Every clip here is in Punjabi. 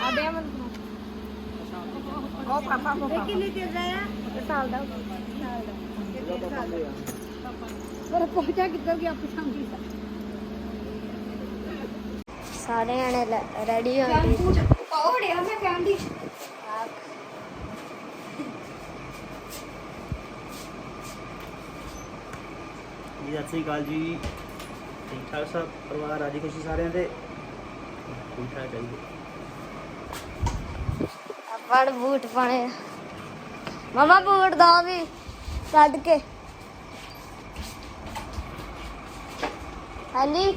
ਆ ਦੇ ਮਨ। ਉਹ ਪਾਪਾ ਕੋ ਇਹ ਕਿੰਨੇ ਚਿਰ ਦਾ ਆ ਸਾਲ ਦਾ। ਸਾਲ ਦਾ ਕਿੰਨੇ ਸਾਲ ਦਾ ਪਰ ਪਹੁੰਚਾ ਕਿੱਧਰ ਗਿਆ ਪਛਾਣ ਸਾਰੇ ਜਣੇ ਰੈਡੀ ਹੋ ਗਏ। ਪੌੜਿਆ ਮੈਂ ਕਹਿੰਦੀ ਜੀ ਸਤਿ ਸ੍ਰੀ ਅਕਾਲ ਜੀ। ਠੀਕ ਠਾਕ ਸਭ? ਪਰਿਵਾਰ ਰਾਜੀ ਖੁਸ਼ੀ ਸਾਰਿਆਂ ਦੇ? ਠੀਕ ਠਾਕ ਚਾਹੀਦੇ ਨੂੰ ਬੂਟ ਪਾਣੇ। ਮਮਾ ਬੂਟ ਦੋ ਵੀ ਕੱਢ ਕੇ। ਹਾਂਜੀ।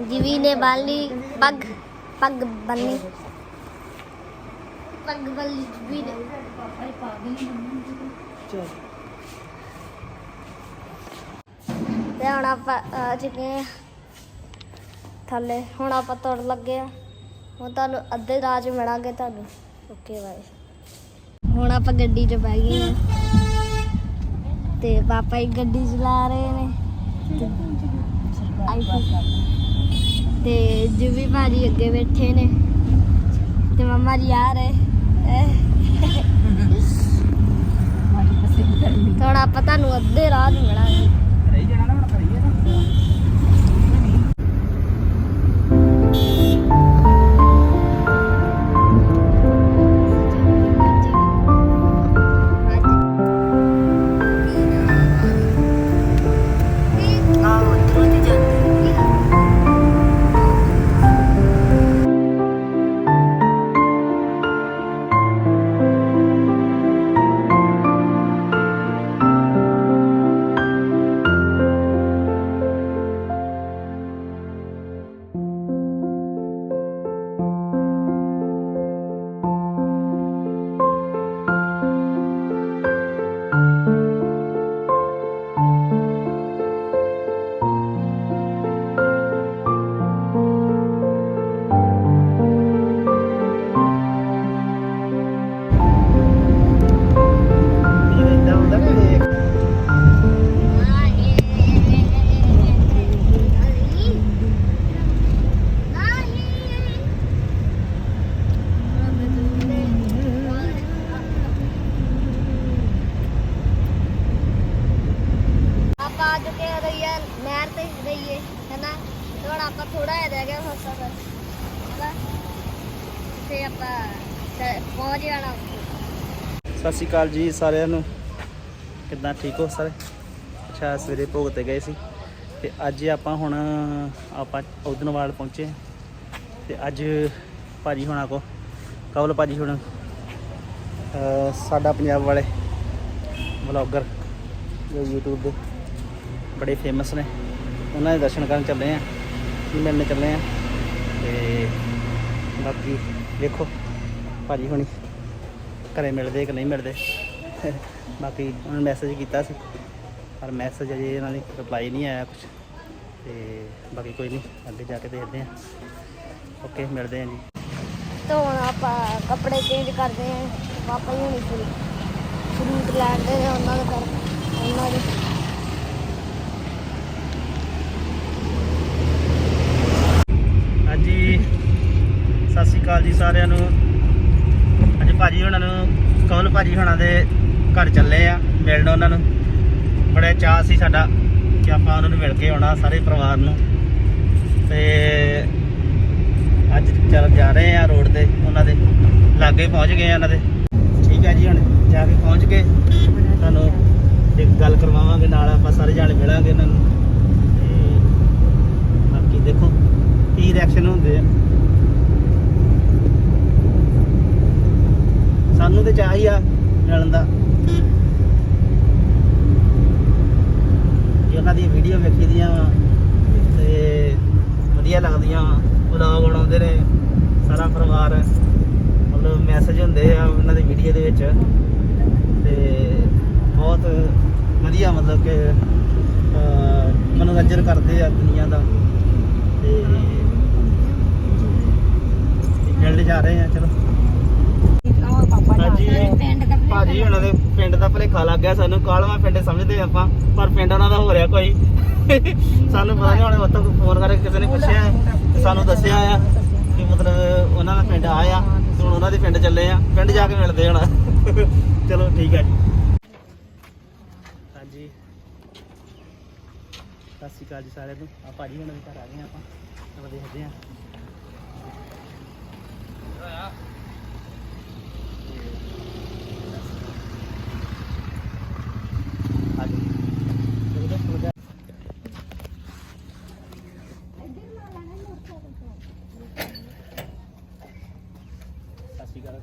ਜਿਵੀ ਨੇ ਬਾਲੀ ਪੱਗ ਪੱਗ ਬੰਨੀ। ਪੱਗ ਬੰਨੀ ਜਿਵੀ ਨੇ। ਤੇ ਹੁਣ ਆਪਾਂ ਚੁੱਕੇ ਥੱਲੇ। ਹੁਣ ਆਪਾਂ ਤੁਰ ਲੱਗੇ ਆ। ਹੁਣ ਤੁਹਾਨੂੰ ਅੱਧੇ ਰਾਹ 'ਚ ਮਿਲਾਂਗੇ ਤੁਹਾਨੂੰ। Okay bye. ਹੁਣ ਆਪਾਂ ਗੱਡੀ 'ਚ ਬਹਿ ਗਏ ਆ। ਤੇ ਪਾਪਾ ਹੀ ਗੱਡੀ ਚਲਾ ਰਹੇ ਨੇ। ਤੇ ਜਿਵੇਂ ਭਾਜੀ ਅੱਗੇ ਬੈਠੇ ਨੇ। ਤੇ ਮਮਾ ਜੀ ਆ ਰਹੇ। ਥੋੜਾ ਆਪਾਂ ਤੁਹਾਨੂੰ ਅੱਧੇ ਰਾਹ 'ਚ ਮਿਲਾਂਗੇ। ਆਪਾਂ ਪਹੁੰਚ ਜਾਣਾ ਸਤਿ ਸ਼੍ਰੀ ਅਕਾਲ ਜੀ ਸਾਰਿਆਂ ਨੂੰ। ਕਿੱਦਾਂ ਠੀਕ ਹੋ ਸਾਰੇ? ਅੱਛਾ, ਸਵੇਰੇ ਭੋਗ ਤੇ ਗਏ ਸੀ। ਤੇ ਅੱਜ ਆਪਾਂ ਹੁਣ, ਆਪਾਂ ਉਦਨਵਾਲ ਪਹੁੰਚੇ। ਹਾਂ। ਤੇ ਅੱਜ ਭਾਜੀ ਹੁਣਾਂ ਕੋ ਕਵਲ ਭਾਜੀ ਹੁਣ ਸਾਡਾ ਪੰਜਾਬ ਵਾਲੇ ਵਲੌਗਰ ਜੋ YouTube ਦੇ ਬੜੇ ਫੇਮਸ ਨੇ। ਉਹਨਾਂ ਦੇ ਦਰਸ਼ਨ ਕਰਨ ਚੱਲੇ ਆ। ਮਿਲਣ ਚੱਲੇ ਆ। ਤੇ ਬਾਕੀ ਵੇਖੋ ਭਾਜੀ ਹੁਣੀ ਘਰੇ ਮਿਲਦੇ ਕਿ ਨਹੀਂ ਮਿਲਦੇ? ਬਾਕੀ ਉਹਨਾਂ ਨੇ ਮੈਸੇਜ ਕੀਤਾ ਸੀ। ਪਰ ਮੈਸੇਜ ਅਜੇ ਇਹਨਾਂ ਦੀ ਰਿਪਲਾਈ ਨਹੀਂ ਆਇਆ ਕੁਝ ਤੇ ਬਾਕੀ ਕੋਈ ਨਹੀਂ, ਅੱਗੇ ਜਾ ਕੇ ਦੇਖਦੇ ਆ ਓਕੇ ਮਿਲਦੇ ਆ ਜੀ। ਤੇ ਹੁਣ ਆਪਾਂ ਕੱਪੜੇ ਚੇਂਜ ਕਰਦੇ ਆਂ ਪਾਪਾ ਹੀ ਹੁਣੀ ਫਰੂਟ ਲੈਂਦੇ ਨੇ ਉਹਨਾਂ ਦੇ ਘਰ। ਉਹਨਾਂ ਦੇ ਹਾਂਜੀ ਸਤਿ ਸ਼੍ਰੀ ਅਕਾਲ ਜੀ ਸਾਰਿਆਂ ਨੂੰ। ਅੱਜ ਭਾਜੀ ਹੁਣਾਂ ਨੂੰ ਕਵਲ ਭਾਜੀ ਹੁਣਾਂ ਦੇ ਘਰ ਚੱਲੇ ਆ, ਮਿਲਣ ਉਹਨਾਂ ਨੂੰ। ਬੜਾ ਚਾਅ ਸੀ ਸਾਡਾ ਕਿ ਆਪਾਂ ਉਹਨਾਂ ਨੂੰ ਮਿਲ ਕੇ ਆਉਣਾ, ਸਾਰੇ ਪਰਿਵਾਰ ਨੂੰ। ਤੇ ਅੱਜ ਚੱਲ ਜਾ ਰਹੇ ਆ ਰੋਡ ਤੇ, ਉਹਨਾਂ ਦੇ। ਲਾਗੇ ਪਹੁੰਚ ਗਏ ਆ ਉਹਨਾਂ ਦੇ। ਠੀਕ ਹੈ ਜੀ, ਹੁਣ ਜਾ ਕੇ ਪਹੁੰਚ ਕੇ ਤੁਹਾਨੂੰ ਇੱਕ ਗੱਲ ਕਰਵਾਵਾਂਗੇ, ਨਾਲ ਆਪਾਂ ਸਾਰੇ ਜਾਣੇ ਮਿਲਾਂਗੇ ਇਹਨਾਂ ਨੂੰ। ਤੇ ਬਾਕੀ ਦੇਖੋ, ਕੀ ਰਿਐਕਸ਼ਨ ਹੁੰਦੇ ਆ। ਸਾਨੂੰ ਤੇ ਚਾਹੀ ਆ ਮਿਲਣ ਦਾ। ਜੇ ਉਹਨਾਂ ਦੀ ਵੀਡੀਓ ਵੇਖੀ ਦੀਆਂ ਵਾ, ਤੇ ਵਧੀਆ ਲੱਗਦੀਆਂ। ਵਾ ਵਲੌਗ ਬਣਾਉਂਦੇ ਨੇ, ਸਾਰਾ ਪਰਿਵਾਰ। ਮਤਲਬ ਮੈਸੇਜ ਹੁੰਦੇ ਆ ਉਹਨਾਂ ਦੀ ਵੀਡੀਓ ਦੇ ਵਿੱਚ। ਤੇ ਬਹੁਤ ਵਧੀਆ ਮਤਲਬ ਕਿ ਮਨੋਰੰਜਨ ਕਰਦੇ ਆ ਦੁਨੀਆ ਦਾ। ਤੇ ਮਿਲਣ ਜਾ ਰਹੇ ਆ, ਚਲੋ ਆਹ ਪਾਪਾ ਹਾਂਜੀ ਪਿੰਡ ਦਾ ਭਾਜੀ ਉਹਨਾਂ ਦੇ ਪਿੰਡ ਦਾ ਭਲੇਖਾ ਲੱਗ ਗਿਆ ਸਾਨੂੰ, ਕਾਲਵਾ ਪਿੰਡ ਸਮਝਦੇ ਆਪਾਂ, ਪਰ ਪਿੰਡ ਉਹਨਾਂ ਦਾ ਹੋ ਰਿਹਾ ਕੋਈ। ਸਾਨੂੰ ਪਤਾ ਨਹੀਂ ਹੁਣ ਉੱਥੋਂ ਫੋਨ ਕਰਕੇ ਕਿਸੇ ਨੇ ਪੁੱਛਿਆ ਤੇ ਸਾਨੂੰ ਦੱਸਿਆ ਆ ਕਿ ਮਤਲਬ ਉਹਨਾਂ ਦਾ ਪਿੰਡ ਆਇਆ ਹੁਣ ਉਹਨਾਂ ਦੇ ਪਿੰਡ ਚੱਲੇ ਆ, ਪਿੰਡ ਜਾ ਕੇ ਮਿਲਦੇ ਹੁਣ। ਚਲੋ ਠੀਕ ਹੈ ਜੀ। ਹਾਂਜੀ। ਸਤਿ ਸ਼੍ਰੀ ਅਕਾਲ ਜੀ ਸਾਰਿਆਂ ਨੂੰ। ਆ ਭਾਜੀ ਹੁਣ ਦੇ ਘਰ ਆ ਗਏ ਆਪਾਂ ਤਾਂ ਵਧੀਆ ਆ ਹਾਂਜੀ ਚਲੋ ਦੱਸੋ ਜਾ ਸਤਿ ਸ਼੍ਰੀ ਅਕਾਲ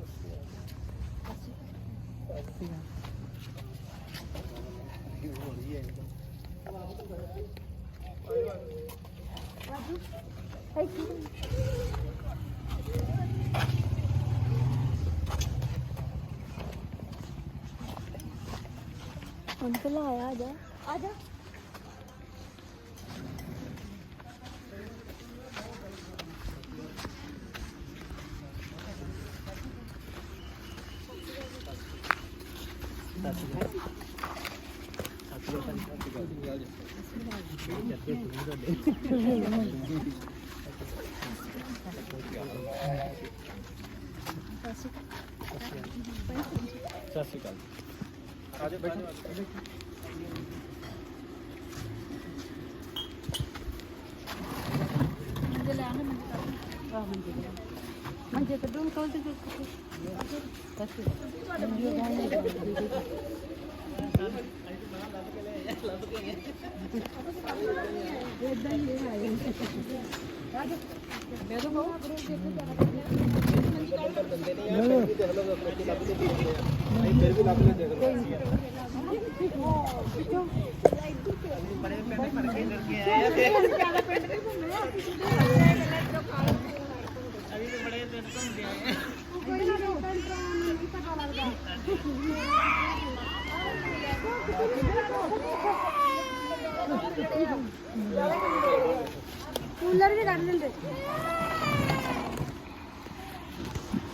ਅੰਕਲ ਆਇਆ ਜਾ ਆ ਜਾ ਸਤਿ ਸ਼੍ਰੀ ਅਕਾਲ ਸਤਿ ਸ਼੍ਰੀ ਅਕਾਲ। ਸਤਿ ਸ਼੍ਰੀ ਅਕਾਲ। ਸਤਿ ਸ਼੍ਰੀ ਅਕਾਲ ਆਜੋ ਬੈਠੋ ਮੰਜੇ ਲੈ ਆਣਾ ਮੰਜੇ ਮੰਜੇ ਕੱਢੋ ਕੋਲ ਤੇ ਕੂਲਰ ਵੀ ਕੱਢ ਲੈਂਦੇ।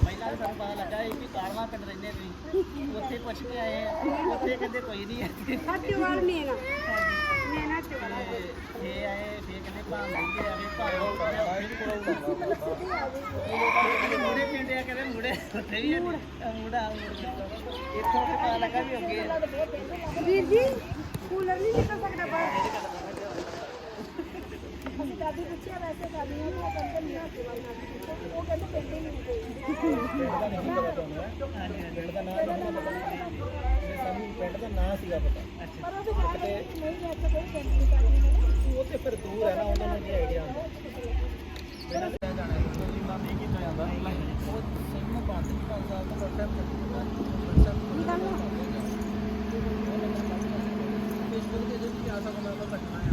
ਪਹਿਲਾਂ ਤਾਂ ਸਾਨੂੰ ਪਤਾ ਲੱਗਾ ਸੀ ਵੀ ਕਾਲਵਾ ਪਿੰਡ ਰਹਿੰਦੇ ਤੁਸੀਂ। ਉੱਥੇ ਪੁੱਛ ਕੇ ਆਏ ਆ। ਉੱਥੇ ਕਹਿੰਦੇ ਕੋਈ ਨਹੀਂ ਹੈ। ਹੱਥ ਵਾਲ ਮੇਨ ਮੇਨ ਵਾਲ ਫੇ ਆਏ ਫੇ ਕਹਿੰਦੇ ਭਾਂ ਰਹਿੰਦੇ ਆ ਵੀ ਭਾਂ ਮੁੜੇ ਪਿੰਡ ਆ ਕਹਿੰਦੇ ਮੁੜੇ ਉੱਥੇ ਵੀ। ਆ। ਮੁੜਾ। ਇੱਥੋਂ ਤੇ ਪਤਾ ਲੱਗਾ ਵੀ ਅੱਗੇ। ਵੀਰ ਜੀ। ਕੂਲਰ ਨਹੀਂ ਨਿਕਲ ਸਕਦਾ ਬਾਹਰ। ਅਸੀਂ ਦਾਦੀ ਪੁੱਛਿਆ ਵੈਸੇ ਦਾਦੀ ਨੂੰ, ਉਹ ਕਹਿੰਦੇ ਨਹੀਂ ਹੱਥ ਵਾਲ ਨਾਲ ਉਹ ਕਹਿੰਦੇ ਪਿੰਡ ਹੀ ਨਹੀਂ ਪਿੰਡ ਦਾ ਨਾਮ ਸਾਨੂੰ ਪਿੰਡ ਦਾ ਨਾਂ ਸੀਗਾ ਪਤਾ ਪਰ ਉਹ ਤਾਂ ਨਹੀਂ ਨਹੀਂ ਇੱਥੇ ਕੋਈ ਪਿੰਡ ਨਹੀਂ ਕਰਦੀ ਉਹ ਤੇ ਫਿਰ ਦੂਰ ਹੈ ਨਾ ਉਹਨਾਂ ਨੂੰ। ਕੀ ਆਈਡੀਆ ਹੁੰਦਾ ਪਹਿਲਾਂ ਤਾਂ ਜਾਣਾ ਕੋਈ ਨਾ ਨਹੀਂ ਕੀਤਾ ਜਾਂਦਾ ਉਹ ਸਿਮ ਬੰਦ ਨਹੀਂ ਕਰਦਾ ਤਾਂ WhatsApp ਫੇਸਬੁੱਕ ਤੇ ਜੋ ਵੀ ਆ ਸਕਦਾ ਉਹ ਕੱਟਣਾ ਆ।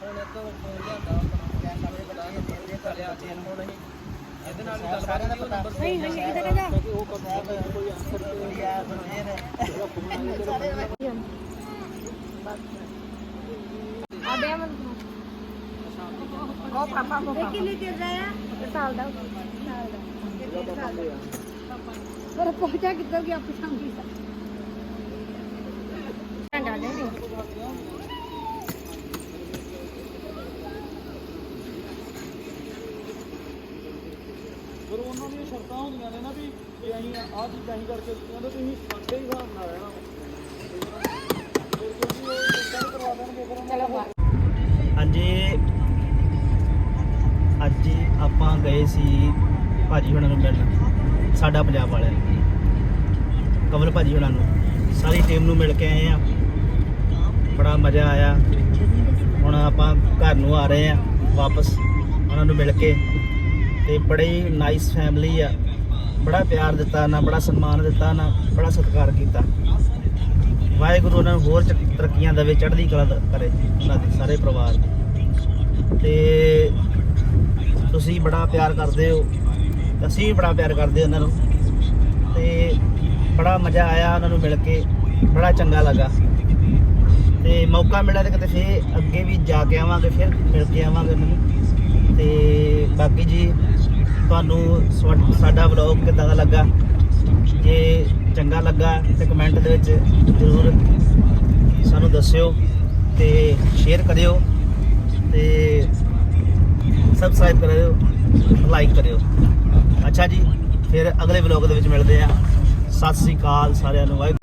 ਹੁਣ ਇੱਕ ਫੋਨ ਲਿਆਂਦਾ ਆਪਣਾ ਕੈਮਰਾ ਬਣਾ ਕੇ ਇਹ ਕਰਿਆ ਜੀ ਹੁਣ ਅਸੀਂ ਇਹਦੇ ਨਾਲ ਵੀ ਗੱਲ ਸਾਰਿਆਂ ਦਾ ਪਤਾ। ਨਹੀਂ ਨਹੀਂ ਕਿਤੇ ਜਾ ਕਿਉਂਕਿ ਉਹ ਕੰਮ ਕੋਈ ਆਨਸਰ ਕੋਈ ਆ ਆਬੇ ਮਨ ਉਹ ਪਾਪਾ ਕੋ ਇਹ ਕਿੰਨੇ ਚਿਰ ਦਾ ਆ? ਸਾਲ ਦਾ। ਸਾਲ ਦਾ। ਡੇਢ ਸਾਲ ਦਾ? ਪਰ ਪਹੁੰਚਾ ਕਿੱਧਰ ਗਿਆ ਪਛਾਣ ਨਹੀਂ ਦੇ ਉਹਨਾਂ ਦੀਆਂ ਸ਼ਰਤਾਂ ਹੁੰਦੀਆਂ ਨੇ ਨਾ ਵੀ ਜੇ ਅਸੀਂ ਆਹ ਚੀਜ਼ਾਂ ਅਸੀਂ ਕਰਕੇ ਦਿੱਤੀਆਂ ਤਾਂ ਤੁਸੀਂ ਸਾਡੇ ਹੀ ਹਿਸਾਬ ਨਾਲ ਰਹਿਣਾ। ਫਿਰ ਕਿਉਂਕਿ ਉਹ ਇਦਾਂ ਹੀ ਕਰਵਾ ਦੇਣਗੇ ਫਿਰ ਉਹਨਾਂ ਹਾਂਜੀ। ਅੱਜ ਹੀ ਆਪਾਂ ਗਏ ਸੀ ਭਾਜੀ ਹੁਣਾਂ ਨੂੰ ਮਿਲਣ, ਸਾਡਾ ਪੰਜਾਬ ਵਾਲਿਆਂ ਨੂੰ। ਕਮਲ ਭਾਜੀ ਹੁਣਾਂ ਨੂੰ। ਸਾਰੀ ਟੀਮ ਨੂੰ ਮਿਲ ਕੇ ਆਏ ਆ। ਬੜਾ ਮਜ਼ਾ ਆਇਆ। ਹੁਣ ਆਪਾਂ ਘਰ ਨੂੰ ਆ ਰਹੇ ਆ ਵਾਪਸ, ਉਹਨਾਂ ਨੂੰ ਮਿਲ ਕੇ। ਤੇ ਬੜੀ ਨਾਈਸ ਫੈਮਿਲੀ ਆ। ਬੜਾ ਪਿਆਰ ਦਿੱਤਾ ਨਾ ਬੜਾ ਸਨਮਾਨ ਦਿੱਤਾ ਨਾ ਬੜਾ ਸਤਿਕਾਰ ਕੀਤਾ। ਵਾਹਿਗੁਰੂ ਉਹਨਾਂ ਨੂੰ ਹੋਰ ਚ- ਤਰੱਕੀਆਂ ਦੇਵੇ, ਚੜ੍ਹਦੀ ਕਲਾ ਕਰੇ ਉਹਨਾਂ ਦੇ, ਸਾਰੇ ਪਰਿਵਾਰ ਦੀ। ਤੇ ਤੁਸੀਂ ਬੜਾ ਪਿਆਰ ਕਰਦੇ ਹੋ। ਅਸੀਂ ਵੀ ਬੜਾ ਪਿਆਰ ਕਰਦੇ ਉਹਨਾਂ ਨੂੰ। ਤੇ ਬੜਾ ਮਜ਼ਾ ਆਇਆ ਉਹਨਾਂ ਨੂੰ ਮਿਲ ਕੇ। ਬੜਾ ਚੰਗਾ ਲੱਗਾ। ਤੇ ਮੌਕਾ ਮਿਲਿਆ ਤੇ ਕਿਤੇ ਫੇਰ ਅੱਗੇ ਵੀ ਜਾ ਕੇ ਆਵਾਂਗੇ, ਫਿਰ ਮਿਲ ਕੇ ਆਵਾਂਗੇ ਉਹਨਾਂ ਤੇ ਬਾਕੀ ਜੀ, ਤੁਹਾਨੂੰ ਸਵਾ- ਸਾਡਾ ਵਲੌਗ ਕਿੱਦਾਂ ਦਾ ਲੱਗਾ? ਜੇ ਚੰਗਾ ਲੱਗਾ ਤੇ ਕਮੈਂਟ ਦੇ ਵਿੱਚ ਜ਼ਰੂਰ ਸਾਨੂੰ ਦੱਸਿਓ ਤੇ ਸ਼ੇਅਰ ਕਰਿਓ ਤੇ ਸਬਸਕ੍ਰਾਈਬ ਕਰਿਓ ਲਾਈਕ ਕਰਿਓ। ਅੱਛਾ ਜੀ, ਫਿਰ ਅਗਲੇ ਵਲੌਗ ਦੇ ਵਿੱਚ ਮਿਲਦੇ ਆ ਸਤਿ ਸ੍ਰੀ ਅਕਾਲ ਸਾਰਿਆਂ ਨੂੰ, ਵਾਹਿਗੁਰੂ।